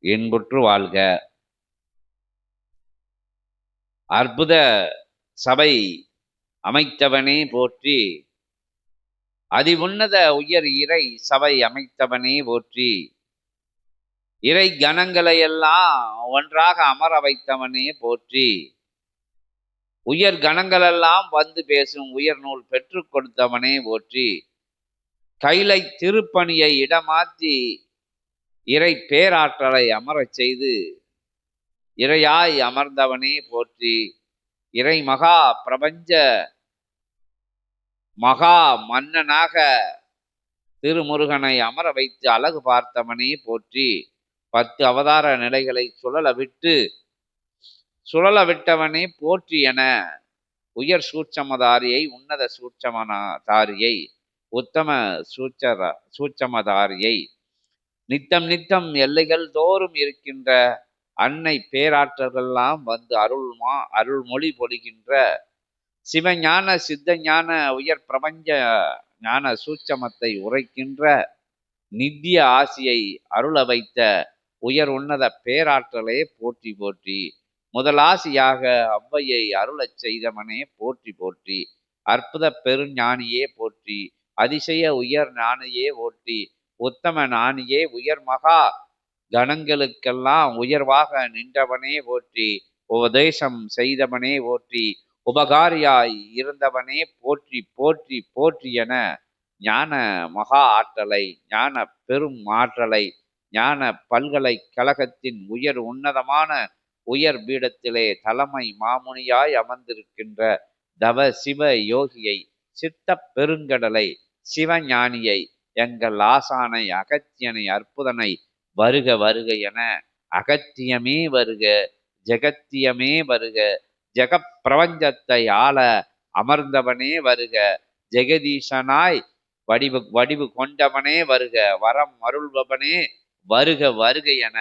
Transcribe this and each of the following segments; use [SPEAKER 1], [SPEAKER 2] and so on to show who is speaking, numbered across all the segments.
[SPEAKER 1] இன்புற்று வாழ்க. அற்புத சபை அமைத்தவனே போற்றி. அதிவுன்னத உயர் இறை சபை அமைத்தவனே போற்றி. இறை கணங்களை எல்லாம் ஒன்றாக அமர வைத்தவனே போற்றி. உயர் கணங்களெல்லாம் வந்து பேசும் உயர் நூல் பெற்றுக் கொடுத்தவனே போற்றி. கைலை திருப்பணியை இடமாற்றி இறை பேராற்றலை அமரச் செய்து இறையாய் அமர்ந்தவனே போற்றி. இறை மகா பிரபஞ்ச மகா மன்னனாக திருமுருகனை அமர வைத்து அழகு பார்த்தவனே போற்றி. பத்து அவதார நிலைகளை சுழல விட்டு சுழல விட்டவனே போற்றி என உயர் சூட்சமதாரியை உன்னத சூட்சமதாரியை உத்தம சூச்சர சூட்சமதாரியை நித்தம் நித்தம் எல்லைகள் தோறும் இருக்கின்ற அன்னை பேராற்றல்கள்லாம் வந்து அருள்மா அருள்மொழி பொழிகின்ற சிவஞான சித்தஞான உயர் பிரபஞ்ச ஞான சூட்சமத்தை உரைக்கின்ற நித்திய ஆசியை அருள வைத்த உயர் உன்னத பேராற்றலே போற்றி போற்றி முதலாசியாக அவ்வையை அருளச் செய்தவனே போற்றி போற்றி அற்புத பெருஞானியே போற்றி அதிசய உயர் ஞானியே ஓட்டி உத்தம ஞானியே உயர் மகா. கணங்களுக்கெல்லாம் உயர்வாக நின்றவனே போற்றி. உபதேசம் செய்தவனே போற்றி. உபகாரியாய் இருந்தவனே போற்றி போற்றி போற்றி என ஞான மகா ஆற்றலை ஞான பெரும் ஆற்றலை ஞான பல்கலைக்கழகத்தின் உயர் உன்னதமான உயர் பீடத்திலே தலைமை மாமுனியாய் அமர்ந்திருக்கின்ற தவ சிவ யோகியை சித்த பெருங்கடலை சிவஞானியை எங்கள் ஆசானை அகத்தியனை அற்புதனை வருக வருக என அகத்தியமே வருக ஜெகத்தியமே வருக ஜெகப்பிரபஞ்சத்தை ஆள அமர்ந்தவனே வருக ஜெகதீசனாய் வடிவு வடிவு கொண்டவனே வருக வரம் அருள்பவனே வருக வருக என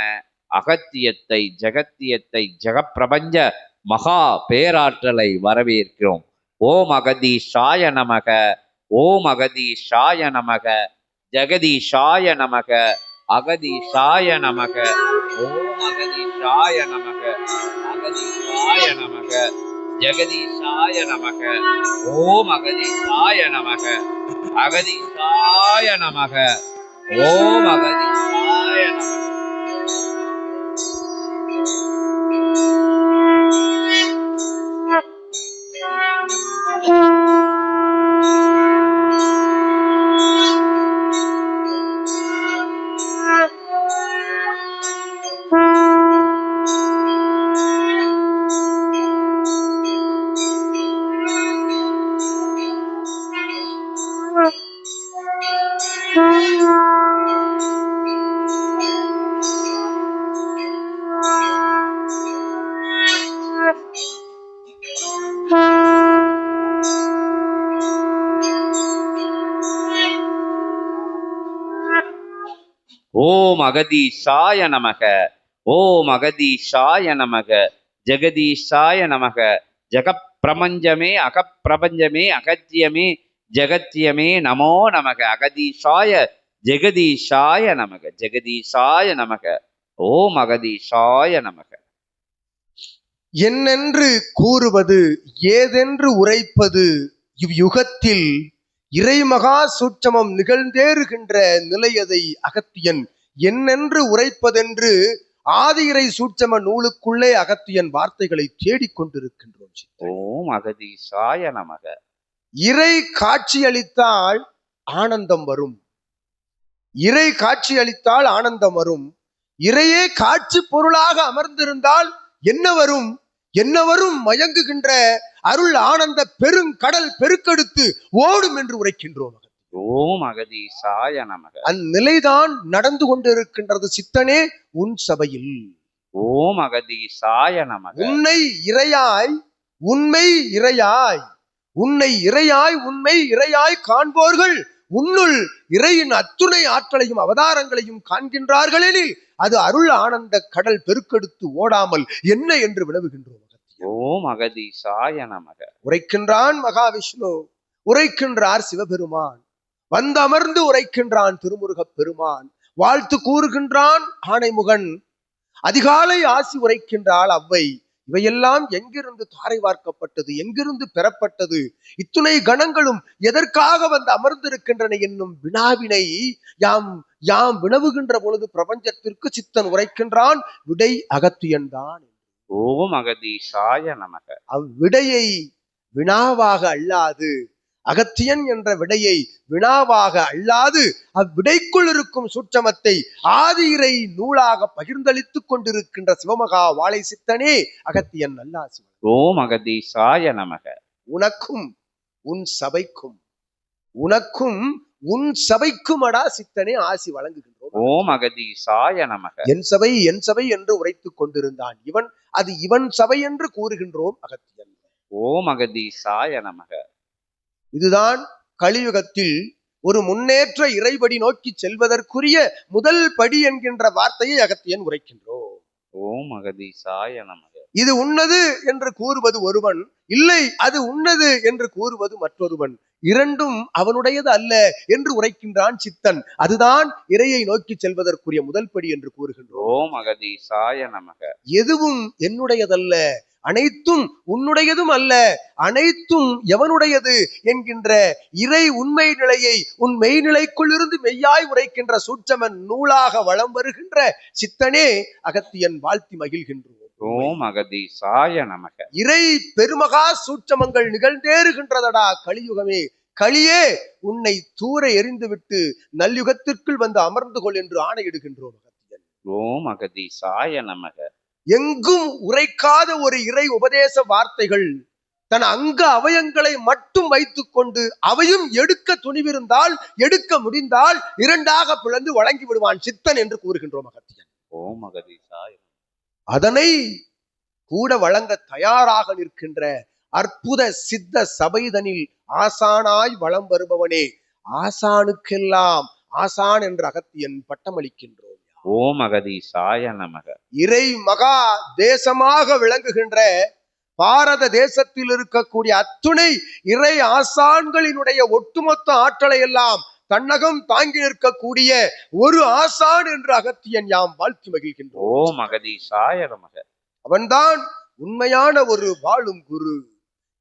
[SPEAKER 1] அகத்தியத்தை ஜெகத்தியத்தை ஜெகப்பிரபஞ்ச மகா பேராற்றலை வரவேற்கிறோம். ஓம் அகதீஷாய நமக ஓம் அகதீஷாய நமக. ஜெகதீஷாய நமக அகதீஷாய நமக ஓம் அகதீஷாய நமக அகதீஷாய நமக ஜெகதீஷாய நமக ஓம் அகதீஷாய நமக அகதீஷாய நமக ஓம் அகதீஷாய நமக. ஓம் அகதீஷாய நமக. ஓம் அகதீஷாய நமக. ஜெகதீஷாய நமக. ஜெகப்பிரபஞ்சமே அகப்பிரபஞ்சமே அகத்தியமே ஜெகத்தியமே நமோ நமக. அகதீஷாய ஜெகதீஷாய நமக. ஜெகதீஷாய நமக. ஓம் அகதீஷாய நமக.
[SPEAKER 2] என்னென்று கூறுவது ஏதென்று உரைப்பது இவ்யுகத்தில் இறைமகா சூட்சமம் நிகழ்ந்தேறுகின்ற நிலையதை அகத்தியன் என்னென்று உரைப்பதென்று ஆதி இறை சூட்சம நூலுக்குள்ளே அகத்தியன் வார்த்தைகளை தேடிக் கொண்டிருக்கின்றோம் சித்தர்.
[SPEAKER 1] ஓம் அகதீஷாய நமக.
[SPEAKER 2] இறை காட்சியளித்தால் ஆனந்தம் வரும். இறை காட்சியளித்தால் ஆனந்தம் வரும். இறையே காட்சி பொருளாக அமர்ந்திருந்தால் என்ன வரும்? என்ன வரும்? மயங்குகின்ற அருள் ஆனந்த பெருங்கடல் பெருக்கெடுத்து ஓடும் என்று உரைக்கின்றோம்.
[SPEAKER 1] ஓம் அகதீஷாய நமக.
[SPEAKER 2] அந்நிலைதான் நடந்து கொண்டிருக்கின்றது சித்தனே உன் சபையில்.
[SPEAKER 1] ஓம் அகதீஷாய நமக.
[SPEAKER 2] உன்னை இறையாய் உண்மை இறையாய் உன்னை இறையாய் உண்மை இறையாய் காண்போர்கள். உன்னுள் இறையின் அத்துணை ஆற்றலையும் அவதாரங்களையும் காண்கின்றார்கள் எனில் அது அருள் ஆனந்த கடல் பெருக்கெடுத்து ஓடாமல் என்ன என்று வினவுகின்றோம்
[SPEAKER 1] ஓம் அகதீஷாய நமக.
[SPEAKER 2] உரைக்கின்றான் மகாவிஷ்ணு உரைக்கின்றார் சிவபெருமான். வந்தமர்ந்து உரைக்கின்றான் திருமுருகப் பெருமான். வாழ்த்து கூறுகின்றான் ஆணைமுகன். அதிகாலை ஆசி உரைக்கின்றாள் அவ்வை. இவையெல்லாம் எங்கிருந்து தாரை வார்க்கப்பட்டது? எங்கிருந்து பெறப்பட்டது? இத்துணை கணங்களும் எதற்காக வந்து அமர்ந்திருக்கின்றன என்னும் வினாவினை யாம் யாம் வினவுகின்ற பொழுது பிரபஞ்சத்திற்கு சித்தன் உரைக்கின்றான் விடை அகத்தியன்தான்
[SPEAKER 1] ஓம் அகதீசாய நமக.
[SPEAKER 2] அவ்விடையை வினாவாக அல்லாது அகத்தியன் என்ற விடையை வினாவாக அல்லாது அவ்விடைக்குள் இருக்கும் சூட்சமத்தை ஆதிரை நூலாக பகிர்ந்தளித்துக் கொண்டிருக்கின்ற சிவமகா வாழை சித்தனே அகத்தியன் நல்லாசி
[SPEAKER 1] ஓம் அகதீசாய நமக.
[SPEAKER 2] உனக்கும் உன் சபைக்கும் உனக்கும் உன் சபைக்கும் அடா சித்தனே ஆசி வழங்குகின்றோம்.
[SPEAKER 1] ஓம் அகதீசாய நமக.
[SPEAKER 2] என் சபை என் சபை என்று உரைத்துக் கொண்டிருந்தான் இவன் அது இவன் சபை என்று கூறுகின்றோம் அகத்தியன்.
[SPEAKER 1] ஓம் அகதீசாய நமக.
[SPEAKER 2] இதுதான் கலியுகத்தில் ஒரு முன்னேற்ற இறைபடி நோக்கி செல்வதற்குரிய முதல் படி என்கின்ற வார்த்தையை அகத்தியன் உரைக்கின்றோம்.
[SPEAKER 1] ஓம் அகதீசாய நமக.
[SPEAKER 2] இது உன்னது என்று கூறுவது ஒருவன் இல்லை அது உன்னது என்று கூறுவது மற்றொருவன். இரண்டும் அவனுடையது அல்ல என்று உரைக்கின்றான் சித்தன். அதுதான் இறையை நோக்கி செல்வதற்குரிய முதல் படி என்று கூறுகின்றோம்.
[SPEAKER 1] ஓம் அகதீசாய நமக.
[SPEAKER 2] எதுவும் என்னுடையதல்ல அனைத்தும் உன்னுடையதும் அல்ல அனைத்தும் எவனுடையது என்கின்ற இறை உண்மை நிலையை உன் மெய்நிலைக்குள் இருந்து மெய்யாய் உரைக்கின்ற சூட்சமன் நூலாக வளம் வருகின்ற சித்தனே அகத்தியன் வாழ்த்தி மகிழ்கின்றோம்.
[SPEAKER 1] ஓம் அகதீசாய நமக.
[SPEAKER 2] இறை பெருமகா சூட்சமங்கள் நிகழ்ந்தேறுகின்றதடா கலியுகமே. களியே உன்னை தூர எறிந்துவிட்டு நல்லுகத்திற்குள் வந்து அமர்ந்து கொள் என்று ஆணையிடுகின்றோம் அகத்தியன்.
[SPEAKER 1] ஓம் அகதீசாய நமக.
[SPEAKER 2] எங்கும் உரைக்காத ஒரு இறை உபதேச வார்த்தைகள். தன் அங்க அவயங்களை மட்டும் வைத்துக்கொண்டு அவையும் எடுக்க துணிவிருந்தால் எடுக்க முடிந்தால் இரண்டாக பிளந்து வழங்கி விடுவான் சித்தன் என்று கூறுகின்றோம் அகத்தியன்.
[SPEAKER 1] ஓம் அகதீசாய
[SPEAKER 2] அதனை கூட வழங்க தயாராக நிற்கின்ற அற்புத சித்த சபைதனில் ஆசானாய் வலம் வருபவனே ஆசானுக்கெல்லாம் ஆசான் என்ற அகத்தியன் பட்டமளிக்கின்றோம்.
[SPEAKER 1] ஓம் அகதீசாய நமக.
[SPEAKER 2] இறை மகா தேசமாக விளங்குகின்ற பாரத தேசத்தில் இருக்கக்கூடிய அத்துணை இறை ஆசான்களினுடைய ஒட்டுமொத்த ஆற்றலை எல்லாம் தன்னகம் தாங்கி நிற்கக்கூடிய ஒரு ஆசான் என்று அகத்தியன் யாம் வாழ்த்தி மகிழ்கின்றோம்.
[SPEAKER 1] ஓம் அகதீசாய நமக.
[SPEAKER 2] அவன்தான் உண்மையான ஒரு வாழும் குரு.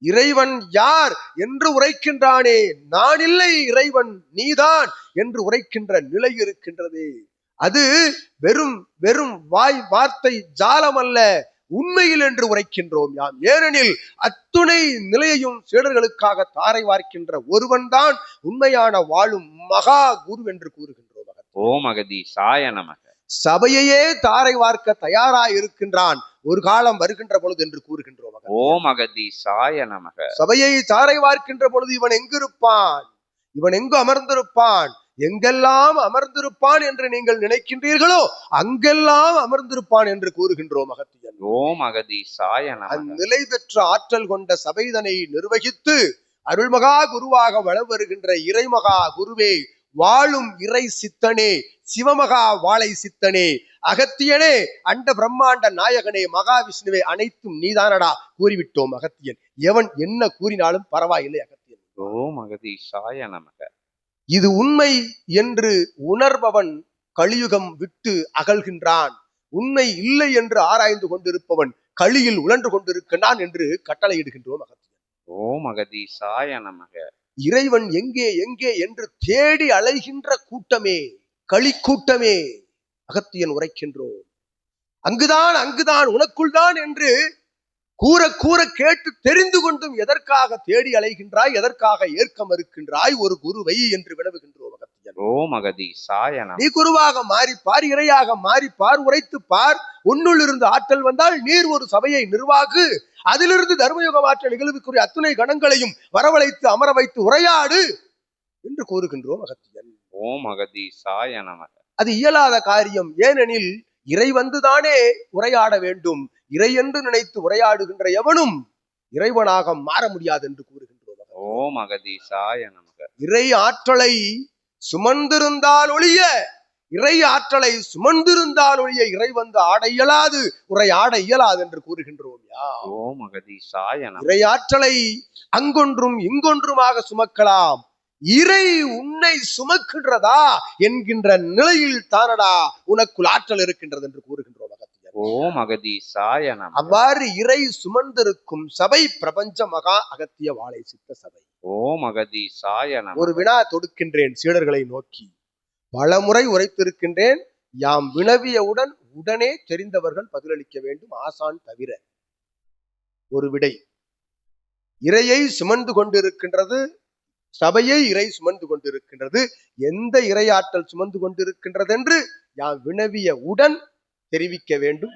[SPEAKER 2] இறைவன் யார் என்று உரைக்கின்றானே? நான் இல்லை இறைவன் நீதான் என்று உரைக்கின்ற நிலை இருக்கின்றதே. அது வெறும் வெறும் வாய் வார்த்தை ஜாலம் அல்ல உண்மையில் என்று உரைக்கின்றோம் யாம். ஏனெனில் அத்துணை நிலையையும் சீடர்களுக்காக தாரை வார்க்கின்ற ஒருவன்தான் உண்மையான வாழும் மகா குரு என்று கூறுகின்றோம்
[SPEAKER 1] ஓம் அகதீசாய நமக.
[SPEAKER 2] சபையையே தாரை வார்க்க தயாராய் இருக்கின்றான் ஒரு காலம் வருகின்ற பொழுது என்று கூறுகின்றோம் மகன்.
[SPEAKER 1] ஓம் அகதீசாய நமக.
[SPEAKER 2] சபையை தாரை வார்க்கின்ற பொழுது இவன் எங்கிருப்பான்? இவன் எங்கு அமர்ந்திருப்பான்? எங்கெல்லாம் அமர்ந்திருப்பான் என்று நீங்கள் நினைக்கின்றீர்களோ அங்கெல்லாம் அமர்ந்திருப்பான் என்று கூறுகின்றோம் அகத்தியன்
[SPEAKER 1] ஓம் அகதீசாய நமக.
[SPEAKER 2] அந்நிலை பெற்ற ஆற்றல் கொண்ட சபைதனை நிர்வகித்து அருள்மகா குருவாக வளம் வருகின்ற இறைமகா குருவே வாழும் இறை சித்தனே சிவமகா வாழை சித்தனே. அகத்தியனே அண்ட பிரம்மாண்ட நாயகனே மகாவிஷ்ணுவே அனைத்தும் நீதானடா கூறிவிட்டோம் அகத்தியன் எவன் என்ன கூறினாலும் பரவாயில்லை அகத்தியன்.
[SPEAKER 1] ஓம் அகதீசாய நமக.
[SPEAKER 2] இது உண்மை என்று உணர்பவன் கலியுகம் விட்டு அகல்கின்றான். உண்மை இல்லை என்று ஆராய்ந்து கொண்டிருப்பவன் களியில் உழன்று கொண்டிருக்கின்றான் என்று கட்டளையிடுகின்றோம் அகத்தியன்
[SPEAKER 1] ஓம் அகதீசாய நமக.
[SPEAKER 2] இறைவன் எங்கே எங்கே என்று தேடி அலைகின்ற கூட்டமே களி கூட்டமே அகத்தியன் உரைக்கின்றோம். அங்குதான் அங்குதான் உனக்குள் தான் என்று கூற கூற கேட்டு தெரிந்து கொண்டும் எதற்காக தேடி அலைகின்றாய் எதற்காக ஏற்க மறுக்கின்றாய் ஒரு குருவை என்று வினவுகின்றோம் அகத்தியன்
[SPEAKER 1] ஓம் அகதீசாய நமக
[SPEAKER 2] நீ குருவாக மாறி பார் இறையாக மாறி பார் உரைத்து பார் உன்னுள் இருந்து ஆற்றல் வந்தால் நீர் ஒரு சபையை நிர்வாகு. அதிலிருந்து தர்மயுகம் ஆற்றல் நிகழ்வுக்குரிய அத்துணை கணங்களையும் வரவழைத்து அமர வைத்து உரையாடு என்று கூறுகின்றோம் அகத்தியன்
[SPEAKER 1] ஓம் அகதீசாய நமக
[SPEAKER 2] அது இயலாத காரியம். ஏனெனில் இறை வந்துதானே உரையாட வேண்டும். இறை என்று நினைத்து உரையாடுகின்ற எவனும் இறைவனாக மாற முடியாது என்று கூறுகின்றோம்.
[SPEAKER 1] ஓம் அகதீசாய நமக.
[SPEAKER 2] இறை ஆற்றலை சுமந்திருந்தால் ஒழிய இறை ஆற்றலை சுமந்திருந்தால் ஒழிய இறை வந்து ஆட இயலாது உரை ஆட இயலாது என்று கூறுகின்றோம் யா.
[SPEAKER 1] ஓம் அகதீசாய
[SPEAKER 2] இறை ஆற்றலை அங்கொன்றும் இங்கொன்றுமாக சுமக்கலாம் இறை உன்னை சுமக்கின்றதா என்கின்ற நிலையில் தானடா உனக்குள் ஆற்றல் இருக்கின்றது என்று கூறுகின்றோம்.
[SPEAKER 1] ஓம் அகதீசாய நம.
[SPEAKER 2] அவ்வாறு இறை சுமந்திருக்கும் சபை பிரபஞ்ச மகா அகத்திய வாழை சித்த சபை.
[SPEAKER 1] ஓம் அகதீசாய நம.
[SPEAKER 2] ஒரு வினா தொடுக்கின்றேன் சீடர்களை நோக்கி. பலமுறை உரைத்திருக்கின்றேன் யாம் வினவியவுடன் உடனே தெரிந்தவர்கள் பதிலளிக்க வேண்டும் ஆசான் தவிர. ஒரு விடை. இறையை சுமந்து கொண்டிருக்கின்றது சபையை இறை சுமந்து கொண்டிருக்கின்றது எந்த இறையாற்றல் சுமந்து கொண்டிருக்கின்றது என்று யாம் வினவிய உடன் தெரிவிக்க வேண்டும்.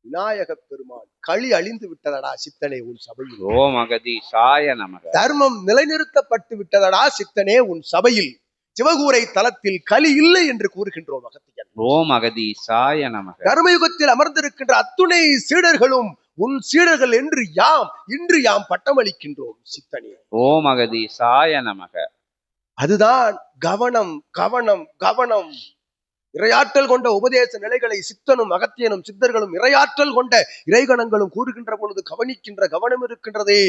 [SPEAKER 2] விநாயக பெருமான் களி அழிந்து விட்டதடா சித்தனே உன் சபையில்.
[SPEAKER 1] ஓம் அகதீசாய நமக.
[SPEAKER 2] தர்மம் நிலைநிறுத்தப்பட்டு விட்டதடா சித்தனே உன் சபையில். சிவகூரை தலத்தில் களி இல்லை என்று கூறுகின்றோம் அகத்தியன்.
[SPEAKER 1] ஓம் அகதீசாய நமக.
[SPEAKER 2] கர்மயுகத்தில் அமர்ந்திருக்கின்ற அத்துணை சீடர்களும் உன் சீடர்கள் என்று யாம் இன்று யாம் பட்டமளிக்கின்றோம் சித்தனே.
[SPEAKER 1] ஓம் அகதீசாய நமக.
[SPEAKER 2] அதுதான் கவனம் கவனம் கவனம். இரையாற்றல் கொண்ட உபதேச நிலைகளை சித்தனும் அகத்தியனும் சித்தர்களும் இரையாற்றல் கொண்ட இறைகணங்களும் கூறுகின்ற பொழுது கவனிக்கின்ற கவனம் இருக்கின்றதே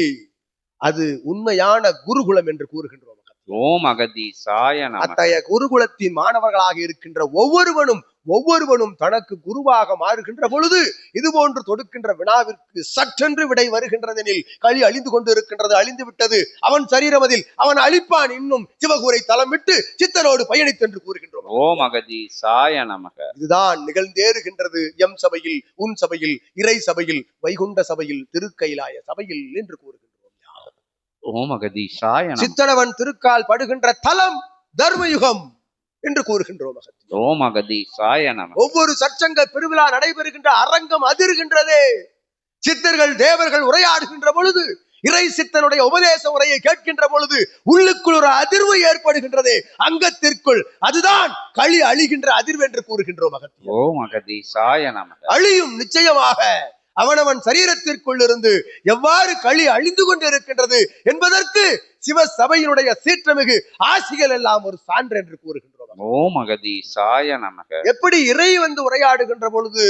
[SPEAKER 2] அது உண்மையான குருகுலம் என்று கூறுகின்றோம்.
[SPEAKER 1] ஓம் அகதீசாய நமக
[SPEAKER 2] அத்தகைய குருகுலத்தின் மாணவர்களாக இருக்கின்ற ஒவ்வொருவனும் ஒவ்வொருவனும் தனக்கு குருவாக மாறுகின்ற பொழுது இது போன்று தொடுக்கின்ற வினாவிற்கு சற்றென்று விடை வருகின்றதெனில் களி அழிந்து கொண்டு இருக்கின்றது அழிந்து விட்டது. அவன் சரீரமதில் அவன் அழிப்பான் இன்னும் சிவகூரை தலம் விட்டு சித்தனோடு பயணித்து என்று கூறுகின்றோம்.
[SPEAKER 1] ஓம் அகதீசாய நமக.
[SPEAKER 2] இதுதான் நிகழ்ந்தேறுகின்றது எம் சபையில் உன் சபையில் இறை சபையில் வைகுண்ட சபையில் திருக்கைலாய சபையில் என்று கூறுகின்றோம்.
[SPEAKER 1] ஓம் அகதீசாய நமக
[SPEAKER 2] சித்தனவன் திருக்கால் படுகின்ற தலம் தர்மயுகம் என்று கூறுகின்றோம் அகத்தியன்.
[SPEAKER 1] ஓம் அகதீசாய நமக
[SPEAKER 2] ஒவ்வொரு சற்சங்க பெருவிழா நடைபெறுகின்ற அரங்கம் அதிர்கின்றதே. சித்தர்கள் தேவர்கள் உரையாடுகின்ற பொழுது இறை சித்தனுடைய உபதேச உரையை கேட்கின்ற பொழுது உள்ளுக்குள் ஒரு அதிர்வு ஏற்படுகின்றதே. அங்கத்திற்குள் அதுதான் களி அழிகின்ற அதிர்வு என்று கூறுகின்றோம் அகத்தியன்
[SPEAKER 1] ஓம் அகதீசாய நமக
[SPEAKER 2] அழியும் நிச்சயமாக. அவனவன் சரீரத்திற்குள் இருந்து எவ்வாறு களி அழிந்து கொண்டிருக்கின்றது என்பதற்கு சிவ சபையினுடைய சீற்றமிகு ஆசிகள் எல்லாம் ஒரு சான்று என்று கூறுகின்றோம்.
[SPEAKER 1] ஓம் அகதீசாய நமக.
[SPEAKER 2] எப்படி இறை வந்து உரையாடுகின்ற பொழுது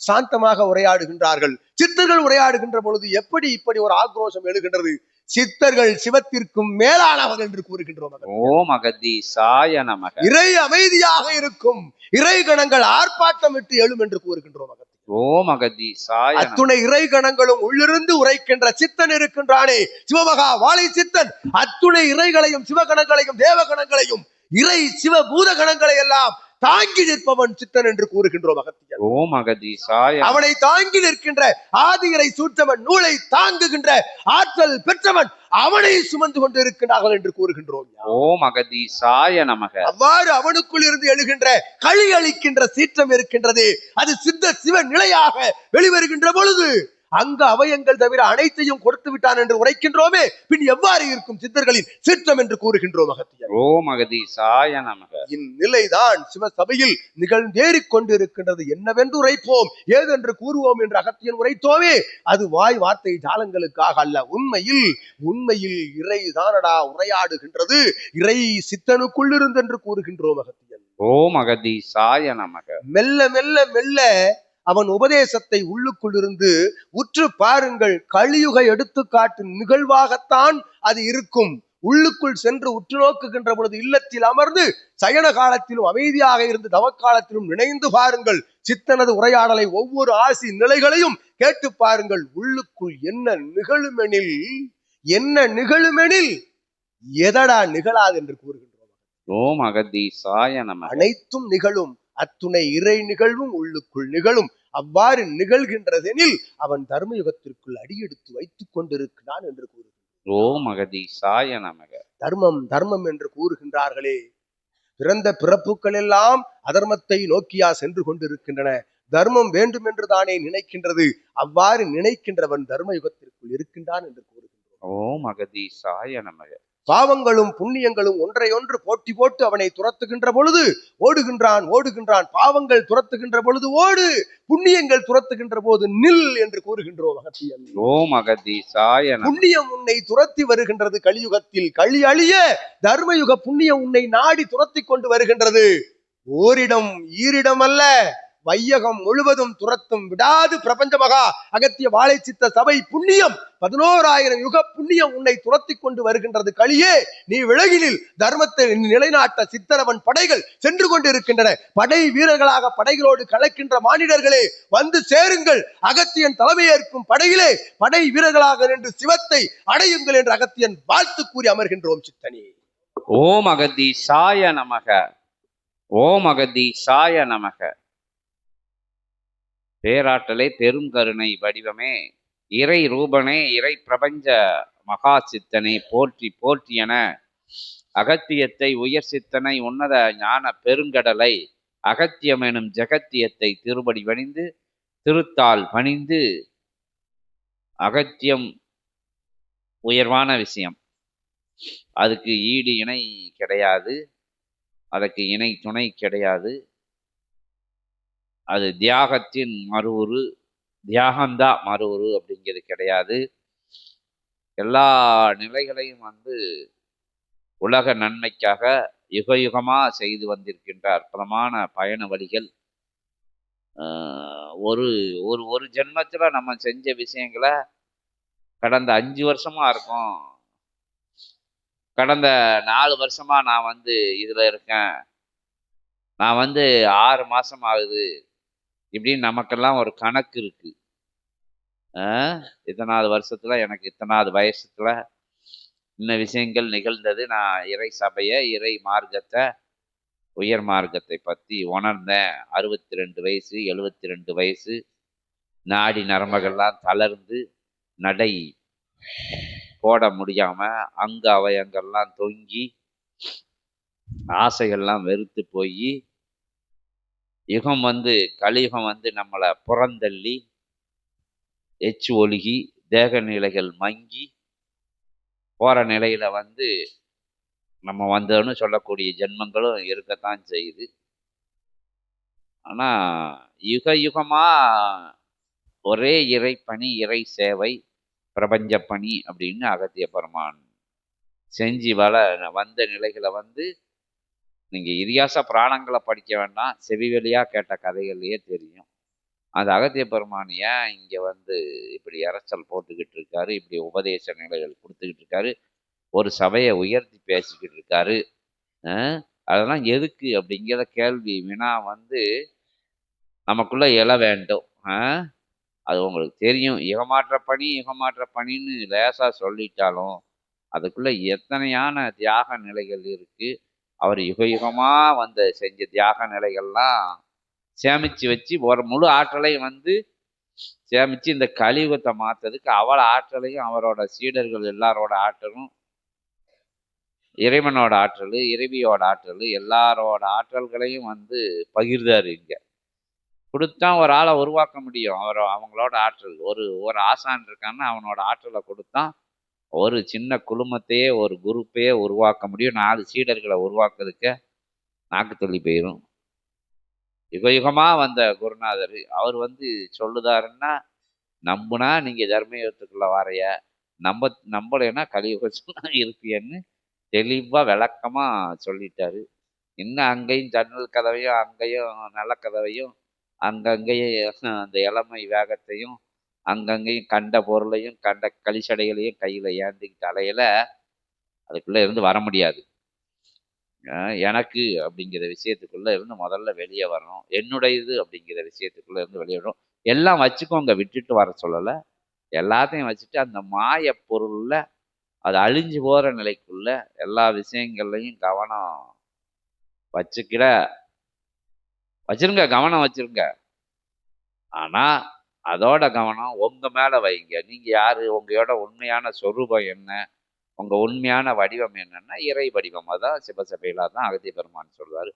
[SPEAKER 2] சாந்தமாக உரையாடுகின்றார்கள்? சித்தர்கள் உரையாடுகின்ற பொழுது எப்படி இப்படி ஒரு ஆக்ரோஷம் எழுகின்றது? சித்தர்கள் சிவத்திற்கும் மேலானவர்கள் என்று கூறுகின்றோம் அதற்கு.
[SPEAKER 1] ஓம் அகதீசாய நமக.
[SPEAKER 2] இறை அமைதியாக இருக்கும். இறை கணங்கள் ஆர்ப்பாட்டமிட்டு எழும் என்று கூறுகின்றோம் அதற்கு.
[SPEAKER 1] ஓம் அகதீசாய நமக
[SPEAKER 2] அத்துணை இறை கணங்களும் உள்ளிருந்து உரைக்கின்ற சித்தன் இருக்கின்றானே. சிவமகா வாழை சித்தன். அத்துணை இறைகளையும் சிவகணங்களையும் தேவகணங்களையும் இறை சிவ பூத கணங்களை எல்லாம் தாங்கி நிற்பவன் சித்தன் என்று கூறுகின்றோம் அகத்தியன்
[SPEAKER 1] ஓம் அகதீசாய.
[SPEAKER 2] அவனை தாங்கி நிற்கின்ற ஆதியரை சூற்றவன் நூலை தாங்குகின்ற ஆற்றல் பெற்றவன் அவனை சுமந்து கொண்டிருக்கிறார்கள் என்று கூறுகின்றோம்.
[SPEAKER 1] ஓம் அகதீசாய நமக.
[SPEAKER 2] அவ்வாறு அவனுக்குள் இருந்து எழுகின்ற களி அளிக்கின்ற சீற்றம் இருக்கின்றது. அது சித்த சிவ நிலையாக வெளிவருகின்ற பொழுது அங்க அவயங்கள் தவிர அனைத்தையும் கொடுத்து விட்டான் என்று உரைக்கின்றோமே. பின் எவ்வாறு இருக்கும் சித்தர்களின் சீற்றம் என்று கூறுகின்றோம் அகத்தியர்
[SPEAKER 1] ஓம் அகதீசாய நமக.
[SPEAKER 2] இந்நிலைதான் சிவ சபையில் நிகழ்ந்தேறிக் கொண்டிருக்கின்றது. என்னவென்று உரைப்போம். ஏதென்று கூறுவோம் என்று அகத்தியன் உரைத்தோமே. அது வாய் வார்த்தை ஜாலங்களுக்காக அல்ல. உண்மையில் உண்மையில் இறை தானடா உரையாடுகின்றது. இறை சித்தனுக்குள் இருந்தென்று கூறுகின்றோம் அகத்தியன்
[SPEAKER 1] ஓம் அகதீசாய நமக.
[SPEAKER 2] மெல்ல மெல்ல மெல்ல அவன் உபதேசத்தை உள்ளுக்குள் இருந்து உற்று பாருங்கள் கலியுக எடுத்துக்காட்டு நிகழ்வாகத்தான் அது இருக்கும். உள்ளுக்குள் சென்று உற்று நோக்குகின்ற பொழுது இல்லத்தில் அமர்ந்து சயன காலத்திலும் அமைதியாக இருந்து தவக்காலத்திலும் நினைந்து பாருங்கள். சித்தனது உரையாடலை ஒவ்வொரு ஆசி நிலைகளையும் கேட்டு பாருங்கள். உள்ளுக்குள் என்ன நிகழுமெனில் என்ன நிகழுமெனில் எதடா நிகழாது என்று கூறுகின்றோம்
[SPEAKER 1] ஓம் நமக.
[SPEAKER 2] அனைத்தும் நிகழும். அத்துணை இறை நிகழ்வும் உள்ளுக்குள் நிகழும். அவ்வாறு நிகழ்கின்றதெனில் அவன் தர்மயுகத்திற்குள் அடியெடுத்து வைத்துக் கொண்டிருக்கிறான் என்று கூறுகிறான்
[SPEAKER 1] ஓம் அகதீசாய நமக.
[SPEAKER 2] தர்மம் தர்மம் என்று கூறுகின்றார்களே. பிறந்த பிறப்புகள் எல்லாம் அதர்மத்தை நோக்கியா சென்று கொண்டிருக்கின்றன. தர்மம் வேண்டும் என்று தானே நினைக்கின்றது. அவ்வாறு நினைக்கின்றவன் தர்மயுகத்திற்குள் இருக்கின்றான் என்று கூறுகின்றோம்
[SPEAKER 1] ஓம் அகதீசாய நமக.
[SPEAKER 2] பாவங்களும் புண்ணியங்களும் ஒன்றையொன்று போட்டி போட்டு அவனை துரத்துகின்ற பொழுது ஓடுகின்றான் ஓடுகின்றான். பாவங்கள் துரத்துகின்ற பொழுது ஓடு புண்ணியங்கள் துரத்துகின்ற போது நில் என்று கூறுகின்றோம் அகத்தியன்
[SPEAKER 1] ஓம் அகதீசாய
[SPEAKER 2] புண்ணியம் உன்னை துரத்தி வருகின்றது கலியுகத்தில். களி அழிய தர்மயுக புண்ணியம் உன்னை நாடி துரத்தி கொண்டு வருகின்றது. ஓரிடம் ஈரிடம் அல்ல வையகம் முழுவதும் துரத்தும் விடாது பிரபஞ்ச மகா அகத்திய வாழை சித்த சபை புண்ணியம். பதினோராயிரம் யுக புண்ணியம் உன்னை துரத்தி கொண்டு வருகின்றது களியே நீ விலகினில் தர்மத்தை நிலைநாட்ட சித்தரவன் படைகள் சென்று கொண்டிருக்கின்றன. படை வீரர்களாக படைகளோடு கலக்கின்ற மானிடர்களே வந்து சேருங்கள். அகத்தியன் தலைமையேற்கும் படையிலே படை வீரர்களாக நின்று சிவத்தை அடையுங்கள் என்று அகத்தியன் வாழ்த்து கூறி அமர்கின்றோம் சித்தனி.
[SPEAKER 1] ஓம் சாய நமக. ஓம் சாய நமக. பேராற்றலே பெரும் கருணை வடிவமே. இறை ரூபனே இறை பிரபஞ்ச மகா சித்தனை போற்றி போற்றி என அகத்தியத்தை உயர் சித்தனை உன்னத ஞான பெருங்கடலை அகத்தியம் எனும் ஜெகத்தியத்தை திருபடி வணிந்து திருத்தால் பணிந்து அகத்தியம் உயர்வான விஷயம். அதுக்கு ஈடு இணை கிடையாது. அதற்கு இணை துணை கிடையாது. அது தியாகத்தின் மறுவுரு தியாகந்தா மறுவுரு அப்படிங்கிறது கிடையாது. எல்லா நிலைகளையும் வந்து உலக நன்மைக்காக யுக யுகமாக செய்து வந்திருக்கின்ற அற்புதமான பயண வழிகள் ஒரு ஒரு ஒரு ஜென்மத்தில் நம்ம செஞ்ச விஷயங்களை கடந்த அஞ்சு வருஷமாக இருக்கும். கடந்த நாலு வருஷமாக நான் வந்து இதில் இருக்கேன். நான் வந்து ஆறு மாதம் ஆகுது. இப்படின்னு நமக்கெல்லாம் ஒரு கணக்கு இருக்கு. இத்தனாவது வருஷத்துல எனக்கு இத்தனாவது வயசுல இன்ன விஷயங்கள் நிகழ்ந்தது. நான் இறை சபையை இறை மார்க்கத்தை உயர் மார்க்கத்தை பற்றி உணர்ந்தேன். அறுபத்தி ரெண்டு வயசு எழுபத்தி ரெண்டு வயசு நாடி நரம்புகள்லாம் தளர்ந்து நடை போட முடியாமல் அங்க அவயங்கள்லாம் தொங்கி ஆசைகள்லாம் வெறுத்து போய் யுகம் வந்து கலியுகம் வந்து நம்மளை புறந்தள்ளி எச்சு ஒழுகி தேக நிலைகள் மங்கி போகிற நிலையில் வந்து நம்ம வந்தோன்னு சொல்லக்கூடிய ஜென்மங்களும் இருக்கத்தான் செய்யுது. ஆனால் யுக யுகமாக ஒரே இறை பணி இறை சேவை பிரபஞ்ச பணி அப்படின்னு அகத்திய பெருமான் செஞ்சு வள வந்த நிலைகளை வந்து நீங்கள் இதிகாச புராணங்களை படிக்க வேண்டாம். செவி வழியா கேட்ட கதைகள்லையே தெரியும். அந்த அகத்திய பெருமான் ஏன் வந்து இப்படி இறைச்சல் போட்டுக்கிட்டு இருக்காரு? இப்படி உபதேச நிலைகள் கொடுத்துக்கிட்டு இருக்காரு? ஒரு சபையை உயர்த்தி பேசிக்கிட்டு இருக்காரு. அதெல்லாம் எதுக்கு அப்படிங்கிற கேள்வி வினா வந்து நமக்குள்ள எழ வேண்டும். அது உங்களுக்கு தெரியும். யுகமாற்ற பணி யுகமாற்ற பணின்னு லேசாக சொல்லிட்டாலும் அதுக்குள்ளே எத்தனையான தியாக நிலைகள் இருக்குது அவர் யுக யுகமா வந்த செஞ்ச தியாக நிலைகள்லாம் சேமிச்சு வச்சு ஒரு முழு ஆற்றலையும் வந்து சேமித்து இந்த கலியுகத்தை மாற்றுறதுக்கு அவள ஆற்றலையும் அவரோட சீடர்கள் எல்லாரோட ஆற்றலும் இறைவனோட ஆற்றல் இறைவியோட ஆற்றல் எல்லாரோட ஆற்றல்களையும் வந்து பகிர்ந்தார் இங்கே. கொடுத்தா ஒரு ஆளை உருவாக்க முடியும். அவர் அவங்களோட ஆற்றல். ஒரு ஒரு ஆசான் இருக்கான்னா அவனோட ஆற்றலை கொடுத்தான் ஒரு சின்ன குழுமத்தையே ஒரு குரூப்பையே உருவாக்க முடியும். நாலு சீடர்களை உருவாக்குறதுக்கு நாக்கு தள்ளி போயிடும் யுக வந்த குருநாதர் அவர் வந்து சொல்லுதாருன்னா நம்புனா நீங்க தர்மயுகத்துக்குள்ளே வரைய? நம்ப நம்பலைன்னா கலியுகம் இருப்பியன்னு தெளிவாக விளக்கமாக சொல்லிட்டாரு. இன்னும் அங்கேயும் ஜன்னல் கதவையும் அங்கேயும் நல்ல கதவையும் அங்கங்கேயும் அந்த இளமை வேகத்தையும் அங்கங்கேயும் கண்ட பொருளையும் கண்ட களிச்சடைகளையும் கையில் ஏந்திக்கிட்டு அலையில அதுக்குள்ளே இருந்து வர முடியாது. எனக்கு அப்படிங்கிற விஷயத்துக்குள்ளே இருந்து முதல்ல வெளியே வரணும். என்னுடையது அப்படிங்கிற விஷயத்துக்குள்ளே இருந்து வெளியே வரணும். எல்லாம் வச்சுக்கோங்க விட்டுட்டு வர சொல்லலை. எல்லாத்தையும் வச்சுட்டு அந்த மாய பொருளில் அது அழிஞ்சு போகிற நிலைக்குள்ள எல்லா விஷயங்கள்லையும் கவனம் வச்சுக்கிட வச்சிருங்க கவனம் வச்சிருங்க. ஆனால் அதோட கவனம் உங்கள் மேலே வைங்க. நீங்கள் யார்? உங்களோட உண்மையான சொரூபம் என்ன? உங்கள் உண்மையான வடிவம் என்னென்னா இறை வடிவமாக தான் சிவசபையில தான் அகதி பெருமான் சொல்வார்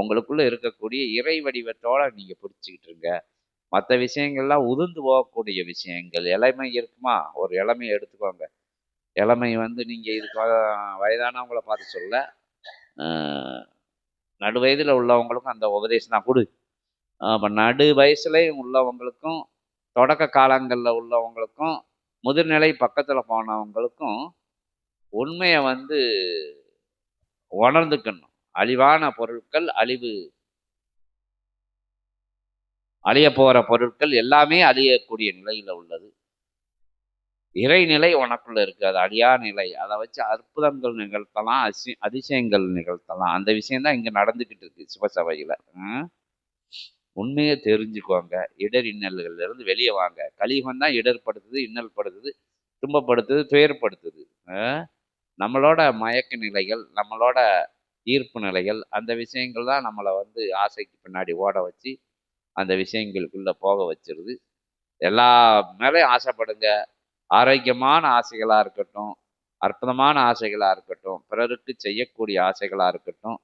[SPEAKER 1] உங்களுக்குள்ளே இருக்கக்கூடிய இறை வடிவத்தோட நீங்கள் பிடிச்சிக்கிட்டு இருங்க. மற்ற விஷயங்கள்லாம் உதிர்ந்து போகக்கூடிய விஷயங்கள். இளமை இருக்குமா? ஒரு இளமையை எடுத்துக்கோங்க. இளமை வந்து நீங்கள் இதுக்கு வ- வயதானவங்கள பார்த்து சொல்ல நடு வயதில் உள்ளவங்களுக்கும் அந்த உபதேசம் தான். கொடு. அப்போ நடு வயசுலேயும் உள்ளவங்களுக்கும் தொடக்க காலங்களில் உள்ளவங்களுக்கும் முதிர்நிலை பக்கத்தில் போனவங்களுக்கும் உண்மையை வந்து உணர்ந்துக்கணும். அழிவான பொருட்கள் அழிவு அழிய போகிற பொருட்கள் எல்லாமே அழியக்கூடிய நிலையில் உள்ளது. இறைநிலை உனக்குள்ள இருக்கு. அது அழியா நிலை. அதை வச்சு அற்புதங்கள் நிகழ்த்தலாம் அசி அதிசயங்கள் நிகழ்த்தலாம். அந்த விஷயம்தான் இங்கே நடந்துக்கிட்டு இருக்கு சிவசபையில். உண்மையை தெரிஞ்சுக்கோங்க இடர் இன்னல்கள்ல இருந்து வெளியே வாங்க. கலியுகம் தான் இடர்படுத்துது இன்னல் படுத்துது துன்பப்படுத்துது துயர்படுத்துது. நம்மளோட மயக்க நிலைகள் நம்மளோட ஈர்ப்பு நிலைகள் அந்த விஷயங்கள் தான் நம்மளை வந்து ஆசைக்கு பின்னாடி ஓட வச்சு அந்த விஷயங்களுக்குள்ளே போக வச்சிருது. எல்லா மேலேயும் ஆசைப்படுங்க. ஆரோக்கியமான ஆசைகளாக இருக்கட்டும் அற்புதமான ஆசைகளாக இருக்கட்டும் பிறருக்கு செய்யக்கூடிய ஆசைகளாக இருக்கட்டும்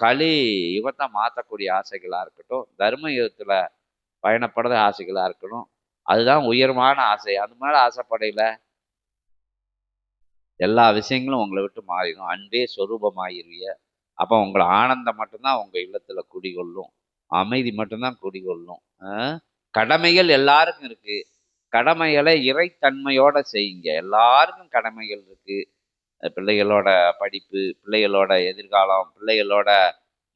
[SPEAKER 1] களி யுகத்தை மாற்றக்கூடிய ஆசைகளாக இருக்கட்டும் தர்ம யுகத்தில் பயணப்படுற ஆசைகளாக இருக்கட்டும் அதுதான் உயர்வான ஆசை. அது மேலே ஆசைப்படையில. எல்லா விஷயங்களும் உங்களை விட்டு மாறிடும். அன்பே சொரூபமாயிருவிய. அப்போ உங்களை ஆனந்தம் மட்டும்தான் உங்கள் இல்லத்தில் குடிகொள்ளும். அமைதி மட்டும்தான் குடிகொள்ளும். கடமைகள் எல்லாருக்கும் இருக்கு. கடமைகளை இறைத்தன்மையோட செய்யுங்க. எல்லாருக்கும் கடமைகள் இருக்குது பிள்ளைகளோட படிப்பு பிள்ளைகளோட எதிர்காலம் பிள்ளைகளோட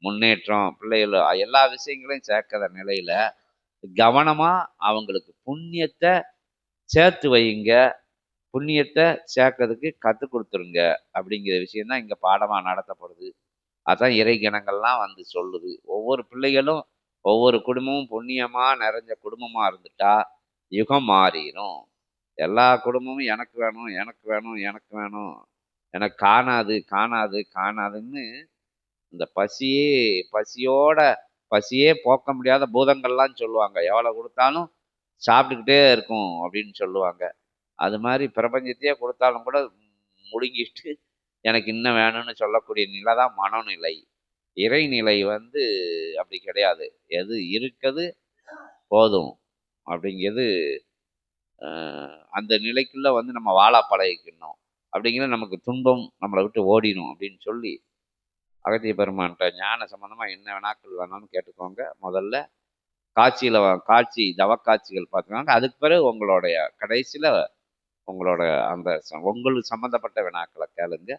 [SPEAKER 1] முன்னேற்றம் பிள்ளைகள் எல்லா விஷயங்களையும் சேர்க்கிற நிலையில் கவனமாக அவங்களுக்கு புண்ணியத்தை சேர்த்து வையுங்க புண்ணியத்தை சேர்க்கறதுக்கு கற்றுக் கொடுத்துருங்க அப்படிங்கிற விஷயந்தான் இங்கே பாடமாக நடத்தப்படுது. அதான் இறைகணங்கள்லாம் வந்து சொல்லுது. ஒவ்வொரு பிள்ளைகளும் ஒவ்வொரு குடும்பமும் புண்ணியமாக நிறைஞ்ச குடும்பமாக இருந்துட்டா யுகம் மாறிடும் எல்லா குடும்பமும் எனக்கு வேணும் எனக்கு வேணும் எனக்கு வேணும் எனக்கு காணாது காணாது காணாதுன்னு இந்த பசியே பசியோட பசியே போக்க முடியாத பூதங்கள்லாம் சொல்லுவாங்க. எவ்வளோ கொடுத்தாலும் சாப்பிட்டுக்கிட்டே இருக்கும் அப்படின்னு சொல்லுவாங்க. அது மாதிரி பிரபஞ்சத்தையே கொடுத்தாலும் கூட முழுங்கிட்டு எனக்கு இன்னும் வேணும்னு சொல்லக்கூடிய நிலை தான் மனநிலை. இறைநிலை வந்து அப்படி கிடையாது. எது இருக்குது போதும் அப்படிங்கிறது அந்த நிலைக்குள்ளே வந்து நம்ம வாழ பழகிக்கணும். அப்படிங்கிறது நமக்கு துன்பம் நம்மளை விட்டு ஓடிடும் அப்படின்னு சொல்லி அகத்திய பெருமான்கிட்ட ஞான சம்பந்தமாக என்ன வினாக்கள் வேணாலும் கேட்டுக்கோங்க. முதல்ல காட்சியில் காட்சி தவக்காட்சிகள் பார்த்துக்கோங்க. அதுக்கு பிறகு உங்களுடைய கடைசியில் உங்களோட அந்த ச- உங்களுக்கு சம்மந்தப்பட்ட வினாக்களை கேளுங்க.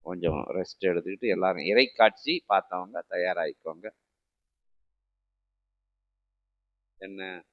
[SPEAKER 1] கொஞ்சம் ரெஸ்ட் எடுத்துக்கிட்டு எல்லாரும் காட்சி பார்த்தவங்க தயாராகிக்கோங்க. என்ன?